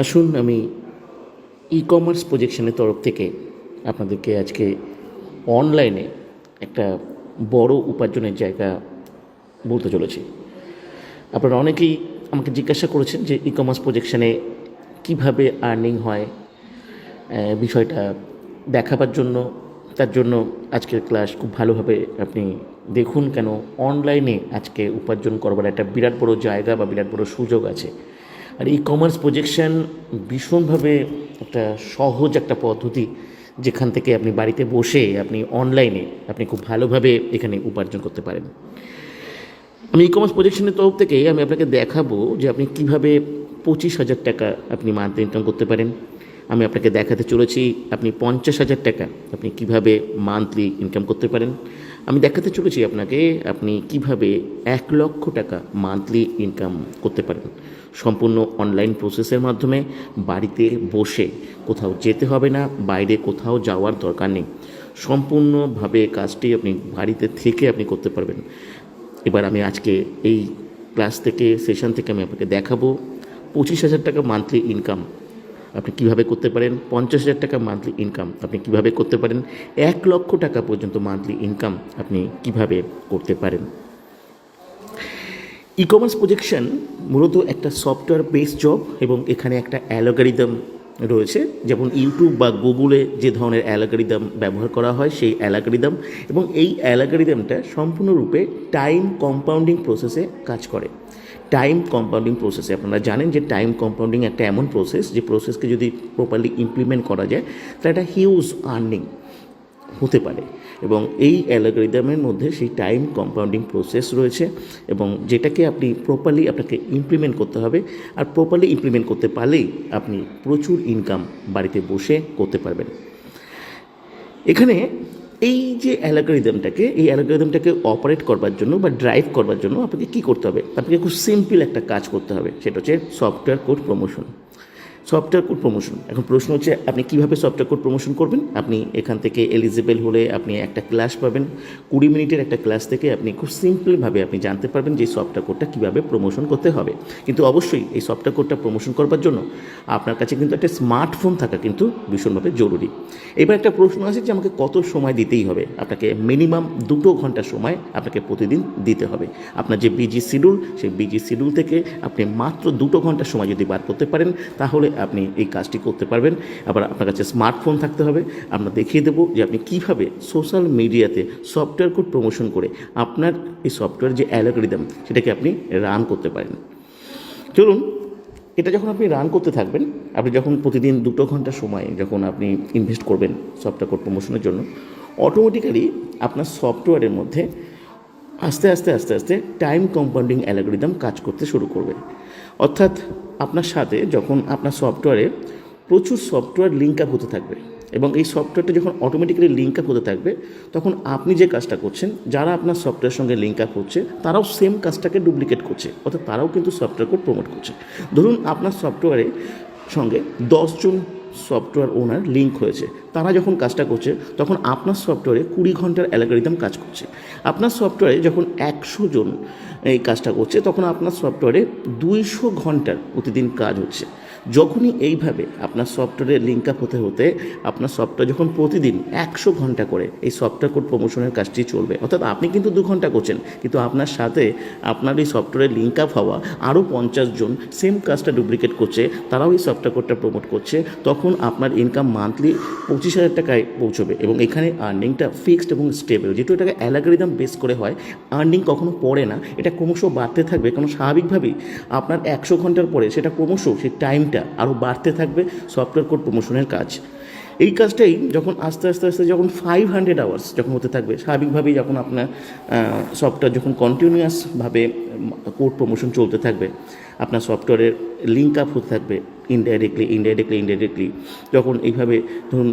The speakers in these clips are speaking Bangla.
আসুন, আমি ই কমার্স প্রজেকশনের তরফ থেকে আপনাদেরকে আজকে অনলাইনে একটা বড় উপার্জনের জায়গা বলতে চলেছি। আপনারা অনেকেই আমাকে জিজ্ঞাসা করেছেন যে ই কমার্স প্রজেকশনে কীভাবে আর্নিং হয় বিষয়টা দেখাবার জন্য। তার জন্য আজকের ক্লাস খুব ভালোভাবে আপনি দেখুন কেন অনলাইনে আজকে উপার্জন করবার একটা বিরাট বড় জায়গা বা বিরাট বড় সুযোগ আছে। আর ই কমার্স প্রজেকশন ভীষণভাবে একটা সহজ একটা পদ্ধতি, যেখান থেকে আপনি বাড়িতে বসে আপনি অনলাইনে আপনি খুব ভালোভাবে এখানে উপার্জন করতে পারেন। আমি ই কমার্স প্রজেকশনের তরফ থেকে আমি আপনাকে দেখাবো যে আপনি কীভাবে পঁচিশ হাজার টাকা আপনি মান্থলি ইনকাম করতে পারেন। আমি আপনাকে দেখাতে চলেছি আপনি পঞ্চাশ হাজার টাকা আপনি কীভাবে মান্থলি ইনকাম করতে পারেন। আমি দেখাতে চলেছি আপনাকে আপনি কীভাবে এক লক্ষ টাকা মান্থলি ইনকাম করতে পারেন। সম্পূর্ণ অনলাইন প্রসেসের মাধ্যমে বাড়িতে বসে কোথাও যেতে হবে না, বাইরে কোথাও যাওয়ার দরকার নেই। সম্পূর্ণভাবে কাজটি আপনি বাড়িতে থেকে আপনি করতে পারবেন। এবার আমি আজকে এই ক্লাস থেকে সেশন থেকে আমি আপনাকে দেখাবো। পঁচিশ হাজার টাকা মান্থলি ইনকাম আপনি কীভাবে করতে পারেন? পঞ্চাশ হাজার টাকা মান্থলি ইনকাম আপনি কীভাবে করতে পারেন? এক লক্ষ টাকা পর্যন্ত মান্থলি ইনকাম আপনি কীভাবে করতে পারেন? ই কমার্স প্রজেকশন মূলত একটা সফটওয়্যার বেস জব এবং এখানে একটা অ্যালগারিদম রয়েছে, যেমন ইউটিউব বা গুগলে যে ধরনের অ্যালগারিদম ব্যবহার করা হয়, সেই অ্যালগারিদম এবং এই অ্যালগারিদমটা সম্পূর্ণরূপে টাইম কম্পাউন্ডিং প্রসেসে কাজ করে। টাইম কম্পাউন্ডিং প্রসেসে আপনারা জানেন যে টাইম কম্পাউন্ডিং একটা এমন প্রসেস যে প্রসেসকে যদি প্রপারলি ইমপ্লিমেন্ট করা যায়, তাহলে একটা হিউজ আর্নিং হতে পারে। এবং এই অ্যালগোরিদমের মধ্যে সেই টাইম কম্পাউন্ডিং প্রসেস রয়েছে এবং যেটাকে আপনি প্রপারলি আপনাকে ইমপ্লিমেন্ট করতে হবে। আর প্রপারলি ইমপ্লিমেন্ট করতে পারলেই আপনি প্রচুর ইনকাম বাড়িতে বসে করতে পারবেন। এখানে এই যে অ্যালগোরিদমটাকে, এই অ্যালগোরিদমটাকে অপারেট করবার জন্য বা ড্রাইভ করবার জন্য আপনাকে কী করতে হবে? আপনাকে খুব সিম্পল একটা কাজ করতে হবে, সেটা হচ্ছে software code promotion software code promotion এখন প্রশ্ন হচ্ছে, আপনি কীভাবে সফটওয়্যার কোড প্রমোশন করবেন? আপনি এখান থেকে এলিজিবল হলে আপনি একটা ক্লাস পাবেন। কুড়ি মিনিটের একটা ক্লাস থেকে আপনি খুব সিম্পলভাবে আপনি জানতে পারবেন যে সফটওয়্যার কোডটা কীভাবে প্রমোশন করতে হবে। কিন্তু অবশ্যই এই সফটওয়্যার কোডটা প্রমোশন করবার জন্য আপনার কাছে কিন্তু একটা স্মার্টফোন থাকা কিন্তু ভীষণভাবে জরুরি। এবার একটা প্রশ্ন আছে যে আমাকে কত সময় দিতেই হবে? আপনাকে মিনিমাম দুটো ঘণ্টা সময় আপনাকে প্রতিদিন দিতে হবে। আপনার যে বিজি শিডিউল সেই বিজি শিডিউল থেকে আপনি মাত্র দুটো ঘণ্টা সময় যদি বার করতে পারেন, তাহলে আপনি এই কাজটি করতে পারবেন। আবার আপনার কাছে স্মার্টফোন থাকতে হবে। আমরা দেখিয়ে দেবো যে আপনি কীভাবে সোশ্যাল মিডিয়াতে সফটওয়্যার কোড প্রমোশন করে আপনার এই সফটওয়্যার যে অ্যালগোরিদম সেটাকে আপনি রান করতে পারেন। চলুন, এটা যখন আপনি রান করতে থাকবেন, আপনি যখন প্রতিদিন দুটো ঘণ্টা সময় যখন আপনি ইনভেস্ট করবেন সফটওয়্যার কোড প্রমোশনের জন্য অটোমেটিক্যালি আপনার সফটওয়্যারের মধ্যে আস্তে আস্তে আস্তে আস্তে টাইম কম্পাউন্ডিং অ্যালগোরিদম কাজ করতে শুরু করবে। অর্থাৎ আপনার সাথে যখন আপনার সফটওয়্যারে প্রচুর সফটওয়্যার লিঙ্ক আপ হতে থাকবে এবং এই সফটওয়্যারটা যখন অটোমেটিক্যালি লিঙ্ক আপ হতে থাকবে, তখন আপনি যে কাজটা করছেন, যারা আপনার সফটওয়্যার সঙ্গে লিঙ্ক আপ হচ্ছে, তারাও সেম কাজটাকে ডুপ্লিকেট করছে, অর্থাৎ তারাও কিন্তু সফটওয়্যার কোড প্রমোট করছে। ধরুন আপনার সফটওয়্যারে সঙ্গে দশজন সফটওয়্যার ওনার লিঙ্ক হয়েছে। তারা যখন কাজটা করছে, তখন আপনার সফটওয়্যারে কুড়ি ঘণ্টার অ্যালগোরিদম কাজ করছে। আপনার সফটওয়্যারে যখন একশো জন এই কাজটা করছে, তখন আপনার সফটওয়্যারে দুইশো ঘণ্টার প্রতিদিন কাজ হচ্ছে। যখনই এইভাবে আপনার সফটওয়্যারের লিঙ্ক আপ হতে হতে আপনার সফটওয়্যার যখন প্রতিদিন একশো ঘণ্টা করে, এই সফটওয়্যার কোড প্রমোশনের কাজটি চলবে। অর্থাৎ আপনি কিন্তু দু ঘণ্টা করছেন, কিন্তু আপনার সাথে আপনার এই সফটওয়্যারের লিঙ্ক আপ হওয়া আরও পঞ্চাশ জন সেম কাজটা ডুপ্লিকেট করছে, তারাও এই সফটওয়্যার কোডটা প্রমোট করছে, তখন আপনার ইনকাম মান্থলি পঁচিশ হাজার টাকায় পৌঁছবে এবং এখানে আর্নিংটা ফিক্সড এবং স্টেবল যেহেতু এটাকে অ্যালাগোরিদম বেস করে হয় আর্নিং কখনো পড়ে না, এটা ক্রমশ বাড়তে থাকবে, কারণ স্বাভাবিকভাবেই আপনার একশো ঘণ্টার পরে সেটা ক্রমশ সেই টাইমটা আরও বাড়তে থাকবে সফটওয়্যার কোড প্রমোশনের কাজ। এই কাজটাই যখন আস্তে আস্তে আস্তে যখন ফাইভ হান্ড্রেড আওয়ার্স যখন হতে থাকবে, স্বাভাবিকভাবেই যখন আপনার সফটওয়্যার যখন কন্টিনিউয়াসভাবে কোড প্রমোশন চলতে থাকবে, আপনার সফটওয়্যারের লিঙ্ক আপ হতে থাকবে ইনডাইরেক্টলি ইনডাইরেক্টলি ইনডাইরেক্টলি যখন এইভাবে ধরুন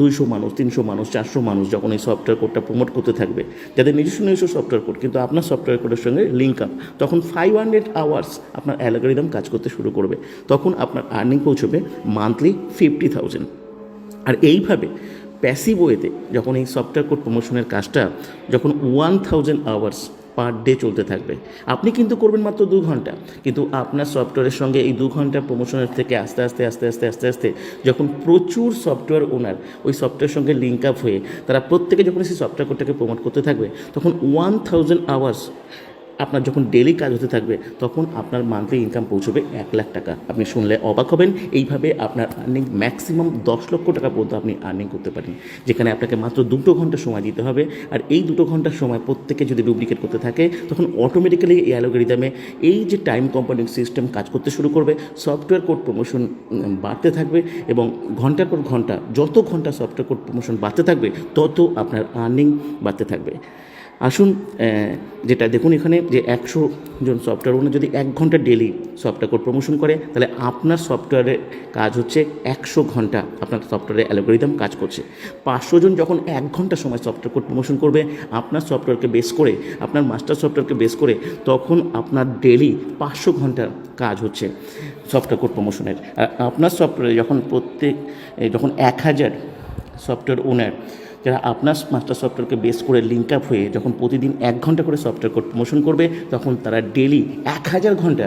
দুইশো মানুষ, তিনশো মানুষ, চারশো মানুষ যখন এই সফটওয়্যার কোডটা প্রমোট করতে থাকবে, যাদের নিজস্ব নিজস্ব সফটওয়্যার কোড কিন্তু আপনার সফটওয়্যার কোডের সঙ্গে লিঙ্ক আপ তখন ফাইভ হান্ড্রেড আওয়ার্স আপনার অ্যালগোরিদম কাজ করতে শুরু করবে। তখন আপনার আর্নিং পৌঁছবে মান্থলি ফিফটি থাউজেন্ড আর এইভাবে প্যাসিভ ওয়েতে যখন এই সফটওয়্যার কোড প্রমোশনের কাজটা যখন one thousand hours per day চলতে থাকবে, আপনি কিন্তু করবেন মাত্র দু ঘণ্টা। কিন্তু আপনার সফটওয়্যারের সঙ্গে এই দু ঘণ্টা প্রমোশনের থেকে আস্তে আস্তে আস্তে আস্তে আস্তে আস্তে যখন প্রচুর সফটওয়্যার ওনার ওই সফটওয়্যার সঙ্গে লিঙ্ক আপ হয়ে তারা প্রত্যেকে যখন সেই সফটওয়্যার কোডটাকে প্রমোট করতে থাকবে, তখন ওয়ান থাউজেন্ড আওয়ার্স আপনার যখন ডেলি কাজ হতে থাকবে, তখন আপনার মান্থলি ইনকাম পৌঁছবে এক লাখ টাকা। আপনি শুনলে অবাক হবেন, এইভাবে আপনার আর্নিং ম্যাক্সিমাম দশ লক্ষ টাকা পর্যন্ত আপনি আর্নিং করতে পারেন। যেখানে আপনাকে মাত্র দুটো ঘণ্টা সময় দিতে হবে, আর এই দুটো ঘণ্টার সময় প্রত্যেকে যদি ডুপ্লিকেট করতে থাকে, তখন অটোমেটিক্যালি এই অ্যালোগারিদমে এই যে টাইম কম্পাউন্ডিং সিস্টেম কাজ করতে শুরু করবে সফটওয়্যার কোড প্রমোশন বাড়তে থাকবে এবং ঘণ্টার পর ঘণ্টা, যত ঘণ্টা সফটওয়্যার কোড প্রমোশন বাড়তে থাকবে, তত আপনার আর্নিং বাড়তে থাকবে। আসুন যেটা দেখুন এখানে যে একশো জন সফটওয়্যার ওনার যদি এক ঘণ্টা ডেলি সফটওয়্যার কোড প্রমোশন করে, তাহলে আপনার সফটওয়্যারের কাজ হচ্ছে একশো ঘণ্টা আপনার সফটওয়্যারের অ্যালগোরিদম কাজ করছে। পাঁচশো জন যখন এক ঘণ্টা সময় সফটওয়্যার কোড প্রমোশন করবে, আপনার সফটওয়্যারকে বেস করে, আপনার মাস্টার সফটওয়্যারকে বেস করে, তখন আপনার ডেলি পাঁচশো ঘণ্টার কাজ হচ্ছে সফটওয়্যার কোড প্রমোশনের আপনার সফটওয়্যারে যখন প্রত্যেক যখন এক হাজার সফটওয়্যার ওনার যারা আপনার মাস্টার সফটওয়্যারকে বেস করে লিঙ্ক আপ হয়ে যখন প্রতিদিন এক ঘণ্টা করে সফটওয়্যার কোড প্রমোশন করবে, তখন তারা ডেলি এক হাজার ঘণ্টা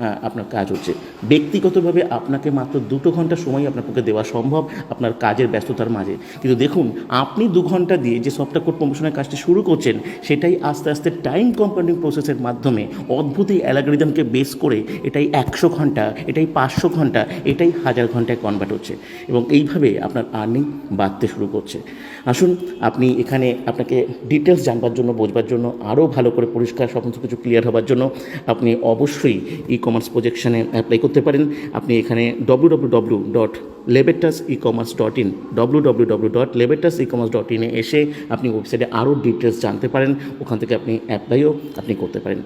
আপনার কাজ হচ্ছে। ব্যক্তিগতভাবে আপনাকে মাত্র দুটো ঘণ্টা সময় আপনার পক্ষে দেওয়া সম্ভব আপনার কাজের ব্যস্ততার মাঝে। কিন্তু দেখুন, আপনি দু ঘণ্টা দিয়ে যে সফটওয়্যার কোড প্রমোশনের কাজটি শুরু করছেন, সেটাই আস্তে আস্তে টাইম কম্পাউন্ডিং প্রসেসের মাধ্যমে অদ্ভুত এই অ্যালাগরিদমকে বেস করে এটাই একশো ঘণ্টা, এটাই পাঁচশো ঘণ্টা, এটাই হাজার ঘন্টায় কনভার্ট হচ্ছে। এবং এইভাবে আপনার আর্নিং বাড়তে শুরু করছে। আসুন, আপনি এখানে আপনাকে ডিটেলস জানবার জন্য, বোঝবার জন্য, আরও ভালো করে পরিষ্কার সমস্ত কিছু ক্লিয়ার হবার জন্য আপনি অবশ্যই ই কমার্স প্রজেকশনে অ্যাপ্লাই করতে পারেন। আপনি এখানে W W W dot Lebetas e commerce dot in W W W dot Lebetas e commerce dot ইনে এসে আপনি ওয়েবসাইটে আরও ডিটেলস জানতে পারেন। ওখান থেকে আপনি অ্যাপ্লাইও আপনি করতে পারেন।